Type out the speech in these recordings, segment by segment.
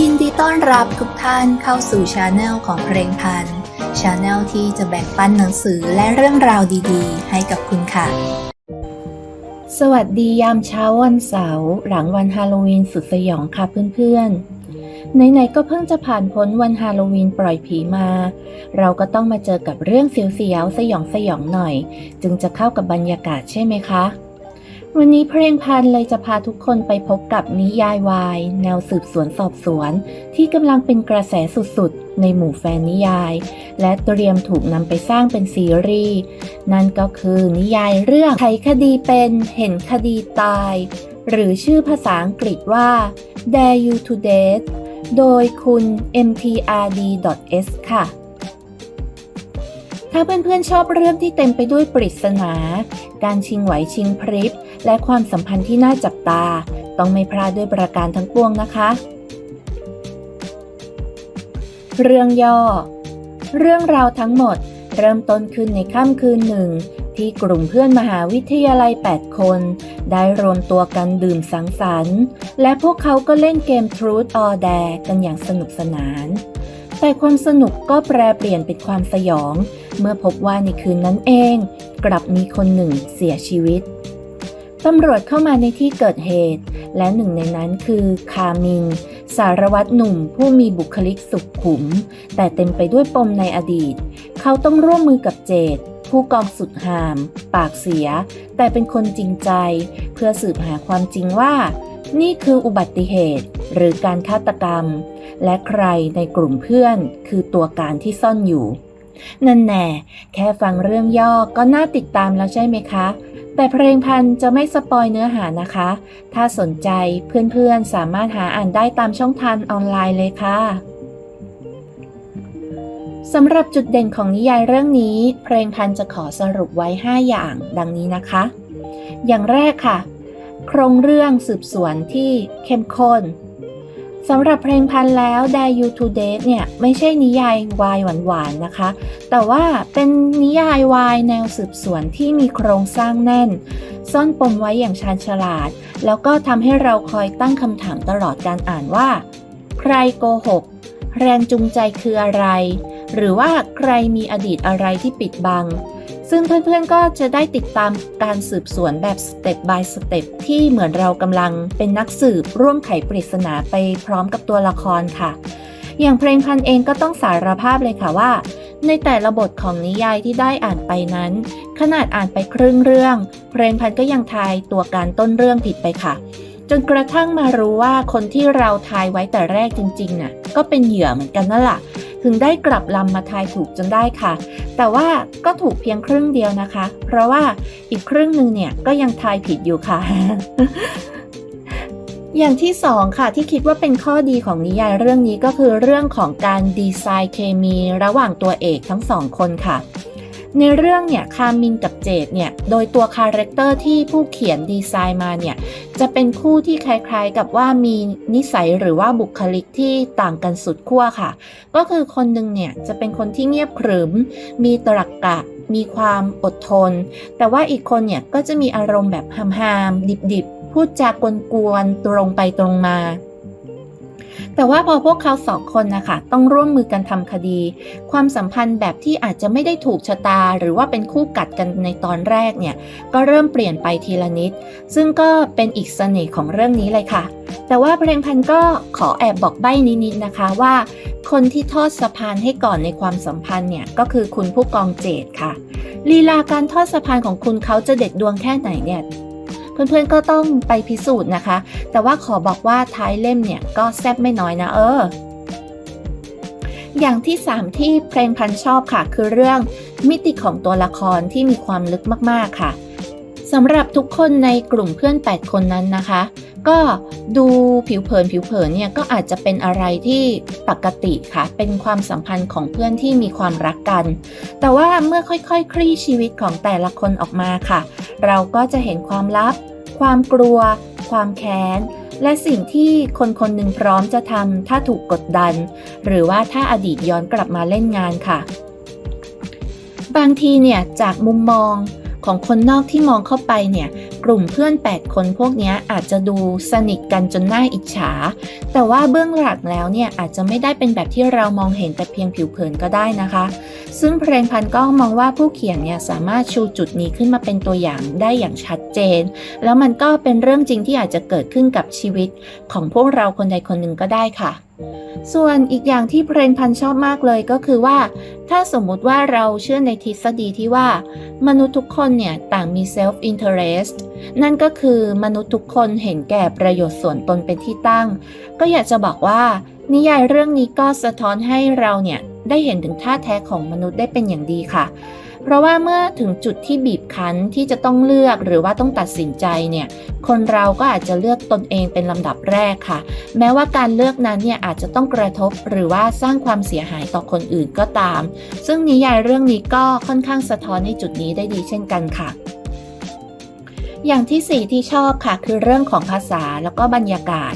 ยินดีต้อนรับทุกท่านเข้าสู่ชาแนลของเพลงพันชาแนลที่จะแบ่งปันหนังสือและเรื่องราวดีๆ ให้กับคุณค่ะ สวัสดียามเช้าวันเสาร์หลังวันฮาโลวีนสุดสยองค่ะเพื่อนๆไหนๆก็เพิ่งจะผ่านพ้นวันฮาโลวีนปล่อยผีมา เราก็ต้องมาเจอกับเรื่องเสียวๆสยองสยองๆหน่อย จึงจะเข้ากับบรรยากาศใช่ไหมคะ วันนี้เพลงพันเลยจะพาทุกคนไปพบกับนิยายวาย แนวสืบสวนสอบสวน ที่กำลังเป็นกระแสสุดๆ ในหมู่แฟนนิยาย และเตรียมถูกนำไปสร้างเป็นซีรีส์ นั่นก็คือนิยายเรื่องไขคดีเป็นเห็นคดีตาย หรือชื่อภาษาอังกฤษว่า Dare You to Date โดยคุณ mtrd.s ค่ะถ้าเพื่อนๆชอบเรื่องที่เต็มไปด้วยปริศนา การชิงไหวชิงพริบ และความสัมพันธ์ที่น่าจับตา ต้องไม่พลาดด้วยประการทั้งปวงนะคะ เรื่องย่อ เรื่องราวทั้งหมดเริ่มต้นขึ้นในค่ำคืนหนึ่ง ที่กลุ่มเพื่อนมหาวิทยาลัย 8 คน ได้รวมตัวกันดื่มสังสรรค์ และพวกเขาก็เล่นเกม Truth or Dare กันอย่างสนุกสนาน แต่ความสนุกก็แปรเปลี่ยนเป็นความสยอง เมื่อพบว่าในคืนนั้นเอง กลับมีคนหนึ่งเสียชีวิต ตำรวจเข้ามาในที่เกิดเหตุ และหนึ่งในนั้นคือคามิน สารวัตรหนุ่มผู้มีบุคลิกสุขุม แต่เต็มไปด้วยปมในอดีต เขาต้องร่วมมือกับเจดผู้กองสุดหาม ปากเสีย แต่เป็นคนจริงใจ เพื่อสืบหาความจริงว่า นี่คืออุบัติเหตุ หรือการฆาตกรรม และใครในกลุ่มเพื่อนคือตัวการที่ซ่อนอยู่ นั่นแน่แค่ฟังเรื่องย่อก็น่าติดตามแล้วใช่ไหมคะ แต่เพลงพันจะไม่สปอยเนื้อหานะคะ ถ้าสนใจเพื่อนๆสามารถหาอ่านได้ตามช่องทางออนไลน์เลยค่ะสำหรับจุดเด่นของนิยายเรื่องนี้ เพลงพันจะขอสรุปไว้ 5 อย่างดังนี้นะคะ อย่างแรกค่ะ โครงเรื่องสืบสวนที่เข้มข้น สำหรับเพลงพันแล้ว Dare You to Date เนี่ย ไม่ใช่นิยายวายหวานๆนะคะ แต่ว่าเป็นนิยายวายแนวสืบสวนที่มีโครงสร้างแน่น ซ่อนปมไว้อย่างชาญฉลาด แล้วก็ทำให้เราคอยตั้งคำถามตลอดการอ่านว่า ใครโกหก แรงจูงใจคืออะไร หรือว่าใครมีอดีตอะไรที่ปิดบัง ซึ่งเพื่อนๆก็จะได้ติดตามการสืบสวนแบบสเต็ป by สเต็ปที่เหมือนเรากำลังเป็นนักสืบร่วมไขปริศนาไปพร้อมกับตัวละครค่ะ อย่างเพลงพันเองก็ต้องสารภาพเลยค่ะว่า ในแต่ละบทของนิยายที่ได้อ่านไปนั้น ขนาดอ่านไปครึ่งเรื่อง เพลงพันก็ยังทายตัวการต้นเรื่องผิดไปค่ะ จนกระทั่งมารู้ว่าคนที่เราทายไว้แต่แรกจริงๆน่ะก็เป็นเหยื่อเหมือนกันนั่นแหละ ถึงได้กลับลำมาทายถูกจนได้ค่ะ แต่ว่าก็ถูกเพียงครึ่งเดียวนะคะ เพราะว่าอีกครึ่งหนึ่งเนี่ยก็ยังทายผิดอยู่ค่ะอย่างที่สองค่ะที่คิดว่าเป็นข้อดีของนิยายเรื่องนี้ก็คือเรื่องของการดีไซน์เคมีระหว่างตัวเอกทั้งสองคนค่ะ ในเรื่องเนี่ยคามินกับเจดเนี่ยโดยตัวคาแรคเตอร์ที่ผู้เขียนดีไซน์มาเนี่ยจะเป็นคู่ที่คล้ายๆกับว่ามีนิสัยหรือว่าบุคลิกที่ต่างกันสุดขั้วค่ะ ก็คือคนหนึ่งเนี่ยจะเป็นคนที่เงียบขรึม มีตรรกกะมีความอดทน แต่ว่าอีกคนเนี่ยก็จะมีอารมณ์แบบฮามๆดิบๆ พูดจากวนๆตรงไปตรงมา แต่ว่าพอพวกเขาสองคนนะคะต้องร่วมมือกันทำคดี ความสัมพันธ์แบบที่อาจจะไม่ได้ถูกชะตา หรือว่าเป็นคู่กัดกันในตอนแรกเนี่ยก็เริ่มเปลี่ยนไปทีละนิด ซึ่งก็เป็นอีกเสน่ห์ของเรื่องนี้เลยค่ะ แต่ว่าเพลงพันก็ขอแอบบอกใบ้นิดๆนะคะว่า คนที่ทอดสะพานให้ก่อนในความสัมพันธ์เนี่ยก็คือคุณผู้กองเจดค่ะลีลาการทอดสะพานของคุณเขาจะเด็ดดวงแค่ไหนเนี่ย เพื่อนๆก็ต้องไปพิสูจน์นะคะ แต่ว่าขอบอกว่าท้ายเล่มเนี่ยก็แซ่บไม่น้อยนะเออ อย่างที่ 3 ที่เพลงพันชอบค่ะ คือเรื่องมิติของตัวละครที่มีความลึกมากๆค่ะสำหรับทุกคนในกลุ่มเพื่อน 8 คนนั้นนะคะ ก็ดูผิวเผินผิวเผินเนี่ยก็อาจจะเป็นอะไรที่ปกติค่ะ เป็นความสัมพันธ์ของเพื่อนที่มีความรักกัน แต่ว่าเมื่อค่อยๆคคลี่ชีวิตของแต่ละคนออกมาค่ะ เราก็จะเห็นความลับ ความกลัว ความแค้น และสิ่งที่คนคนหนึ่งพร้อมจะทำถ้าถูกกดดัน หรือว่าถ้าอดีตย้อนกลับมาเล่นงานค่ะ บางทีเนี่ยจากมุมมอง ของคนนอกที่มองเข้าไปเนี่ย กลุ่มเพื่อน 8 คนพวกนี้อาจจะดูสนิทกันจนน่าอิจฉา แต่ว่าเบื้องหลังแล้วเนี่ยอาจจะไม่ได้เป็นแบบที่เรามองเห็นแต่เพียงผิวเผินก็ได้นะคะ ซึ่งเพลงพันก็มองว่าผู้เขียนเนี่ยสามารถชูจุดนี้ขึ้นมาเป็นตัวอย่างได้อย่างชัดเจน แล้วมันก็เป็นเรื่องจริงที่อาจจะเกิดขึ้นกับชีวิตของพวกเราคนใดคนหนึ่งก็ได้ค่ะ ส่วนอีกอย่างที่เพลงพันชอบมากเลยก็คือว่า ถ้าสมมุติว่าเราเชื่อในทฤษฎีที่ว่า มนุษย์ทุกคนเนี่ยต่างมี self interest นั่นก็คือมนุษย์ทุกคนเห็นแก่ประโยชน์ส่วนตนเป็นที่ตั้ง ก็อยากจะบอกว่า นิยายเรื่องนี้ก็สะท้อนให้เราเนี่ยได้เห็นถึงท่าแท้ของมนุษย์ได้เป็นอย่างดีค่ะ เพราะว่าเมื่อถึงจุดที่บีบคั้นที่จะต้องเลือกหรือว่าต้องตัดสินใจเนี่ย คนเราก็อาจจะเลือกตนเองเป็นลำดับแรกค่ะ แม้ว่าการเลือกนั้นเนี่ยอาจจะต้องกระทบหรือว่าสร้างความเสียหายต่อคนอื่นก็ตาม ซึ่งนิยายเรื่องนี้ก็ค่อนข้างสะท้อนในจุดนี้ได้ดีเช่นกันค่ะอย่างที่สี่ที่ชอบค่ะ คือเรื่องของภาษาแล้วก็บรรยากาศ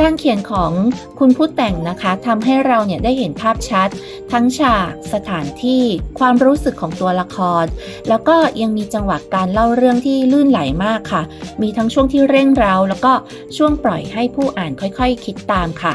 การเขียนของคุณผู้แต่งนะคะทำให้เราเนี่ยได้เห็นภาพชัด ทั้งฉากสถานที่ความรู้สึกของตัวละคร แล้วก็ยังมีจังหวะการเล่าเรื่องที่ลื่นไหลมากค่ะ มีทั้งช่วงที่เร่งเร้าแล้วก็ช่วงปล่อยให้ผู้อ่านค่อยๆ คิดตามค่ะ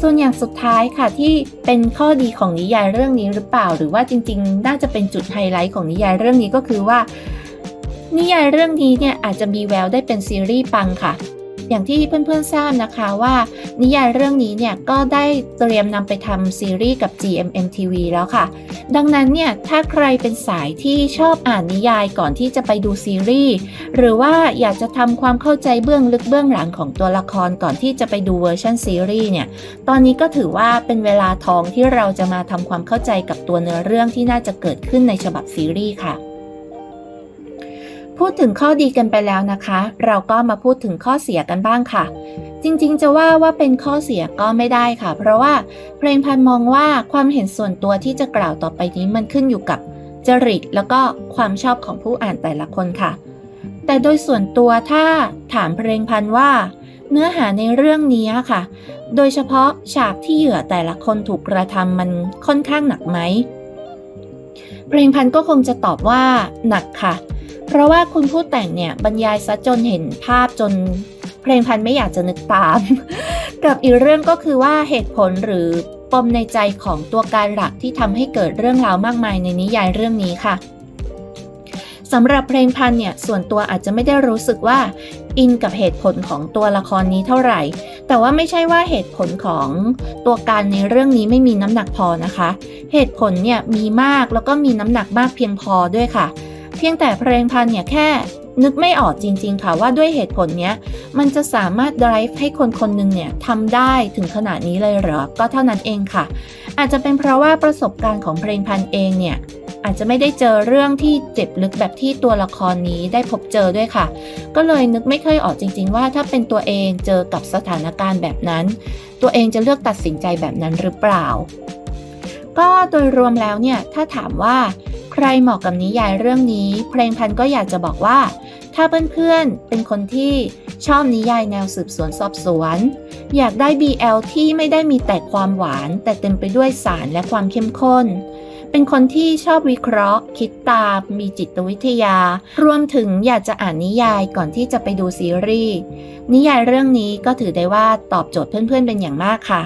ส่วนอย่างสุดท้ายค่ะที่เป็นข้อดีของนิยายเรื่องนี้หรือเปล่า หรือว่าจริงๆ น่าจะเป็นจุดไฮไลท์ของนิยายเรื่องนี้ก็คือว่า นิยายเรื่องนี้เนี่ยอาจจะมีแววได้เป็นซีรีส์ปังค่ะ อย่างที่เพื่อนๆทราบนะคะว่า นิยายเรื่องนี้เนี่ยก็ได้เตรียมนำไปทำซีรีส์กับ GMM TV แล้วค่ะ ดังนั้นเนี่ยถ้าใครเป็นสายที่ชอบอ่านนิยายก่อนที่จะไปดูซีรีส์หรือว่าอยากจะทำความเข้าใจเบื้องลึกเบื้องหลังของตัวละครก่อนที่จะไปดูเวอร์ชันซีรีส์เนี่ยตอนนี้ก็ถือว่าเป็นเวลาทองที่เราจะมาทำความเข้าใจกับตัวเนื้อเรื่องที่น่าจะเกิดขึ้นในฉบับซีรีส์ค่ะ พูดถึงข้อดีกันไปแล้วนะคะ เราก็มาพูดถึงข้อเสียกันบ้างค่ะ จริงๆ จะว่าว่าเป็นข้อเสียก็ไม่ได้ค่ะ เพราะว่าเพลงพันมองว่าความเห็นส่วนตัวที่จะกล่าวต่อไปนี้มันขึ้นอยู่กับจริตแล้วก็ความชอบของผู้อ่านแต่ละคนค่ะ แต่โดยส่วนตัวถ้าถามเพลงพันว่า เนื้อหาในเรื่องนี้ค่ะ โดยเฉพาะฉากที่เหยื่อแต่ละคนถูกกระทำมันค่อนข้างหนักไหมเพลงพันก็คงจะตอบว่าหนักค่ะเพราะว่าคุณผู้แต่งเนี่ยบรรยายซะจนเห็นภาพจนเพลงพันไม่อยากจะนึกตาม กับอีกเรื่องก็คือว่าเหตุผลหรือปมในใจของตัวการหลักที่ทำให้เกิดเรื่องราวมากมายในนิยายเรื่องนี้ค่ะสำหรับเพลงพันเนี่ยส่วนตัวอาจจะไม่ได้รู้สึกว่า อินกับเหตุผลของตัวละครนี้เท่าไหร่ แต่ว่าไม่ใช่ว่าเหตุผลของตัวการในเรื่องนี้ไม่มีน้ำหนักพอนะคะ เหตุผลเนี่ยมีมากแล้วก็มีน้ำหนักมากเพียงพอด้วยค่ะ เพียงแต่เพลงพันเนี่ยแค่ นึกไม่ออกจริง ๆ ค่ะว่าด้วยเหตุผลเนี้ย มันจะสามารถ drive ให้คนคนหนึ่งเนี่ยทำได้ถึงขนาดนี้เลยเหรอ ก็เท่านั้นเองค่ะ อาจจะเป็นเพราะว่าประสบการณ์ของเพลงพันเองเนี่ยอาจจะไม่ได้เจอเรื่องที่เจ็บลึกแบบที่ตัวละครนี้ได้พบเจอด้วยค่ะ ก็เลยนึกไม่ค่อยออกจริง ๆ ว่าถ้าเป็นตัวเองเจอกับสถานการณ์แบบนั้น ตัวเองจะเลือกตัดสินใจแบบนั้นหรือเปล่า ก็โดยรวมแล้วเนี่ยถ้าถามว่า รเหมาะกับนิยายเรื่องนี้ เพลงพันก็อยากจะบอกว่า ถ้าเพื่อนๆ เป็นคนที่ชอบนิยายแนวสืบสวนสอบสวน อยากได้ BL ที่ไม่ได้มีแต่ความหวาน แต่เต็มไปด้วยสารและความเข้มข้น เป็นคนที่ชอบวิเคราะห์ คิดตาม มีจิตวิทยา รวมถึงอยากจะอ่านนิยายก่อนที่จะไปดูซีรีส์ นิยายเรื่องนี้ก็ถือได้ว่าตอบโจทย์เพื่อนๆเป็นอย่างมากค่ะ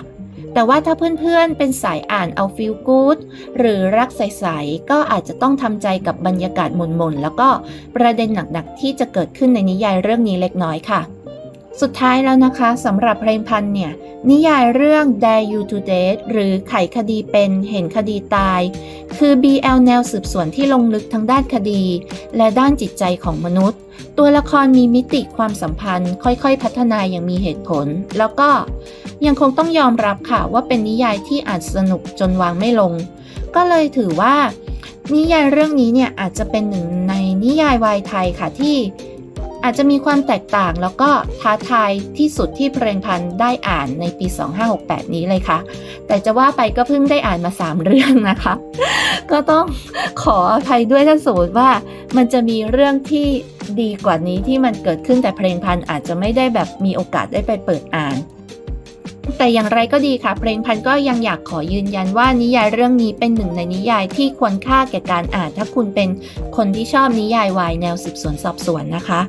แต่ว่าถ้าเพื่อนๆ เป็นสายอ่านเอาฟิลกู๊ดหรือรักใสๆ ก็อาจจะต้องทำใจกับบรรยากาศหม่นๆ แล้วก็ประเด็นหนักๆ ที่จะเกิดขึ้นในนิยายเรื่องนี้เล็กน้อยค่ะ สุดท้ายแล้วนะคะสำหรับเพลงพันเนี่ย นิยายเรื่อง Dare You to Date หรือไขคดีเป็นเห็นคดีตาย คือ BL แนวสืบสวนที่ลงลึกทั้งด้านคดี และด้านจิตใจของมนุษย์ ตัวละครมีมิติความสัมพันธ์ ค่อยๆ พัฒนาอย่างมีเหตุผล แล้วก็ยังคงต้องยอมรับค่ะว่าเป็นนิยายที่อานสนุกจนวางไม่ลง ก็เลยถือว่า นิยายเรื่องนี้เนี่ยอาจจะเป็นหนึ่งในนิยายวายไทยค่ะที่ อาจจะมีความแตกต่างแล้วก็ท้าทายที่สุดที่เพลงพันธ์ได้อ่านในปี 2568 นี้เลยค่ะ แต่จะว่าไปก็เพิ่งได้อ่านมา 3 เรื่องนะคะ ก็ต้องขออภัยด้วยถ้าสมมติว่ามันจะมีเรื่องที่ดีกว่านี้ที่มันเกิดขึ้นแต่เพลงพันธ์อาจจะไม่ได้แบบมีโอกาสได้ไปเปิดอ่านแต่อย่างไรก็ดีค่ะเพลงพันก็ยังอยากขอยืนยันว่านิยายเรื่องนี้เป็นหนึ่งในนิยายที่ควรค่าแก่การอ่าน ถ้าคุณเป็นคนที่ชอบนิยายวายแนวสืบสวนสอบสวนนะคะ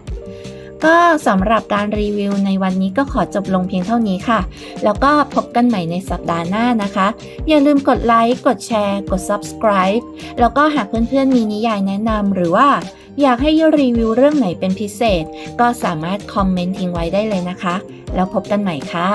ก็สำหรับการรีวิวในวันนี้ก็ขอจบลงเพียงเท่านี้ค่ะ แล้วก็พบกันใหม่ในสัปดาห์หน้านะคะ อย่าลืมกดไลค์ กดแชร์ กด subscribe แล้วก็หากเพื่อนๆมีนิยายแนะนำหรือว่าอยากให้รีวิวเรื่องไหนเป็นพิเศษ ก็สามารถคอมเมนต์ทิ้งไว้ได้เลยนะคะ แล้วพบกันใหม่ค่ะ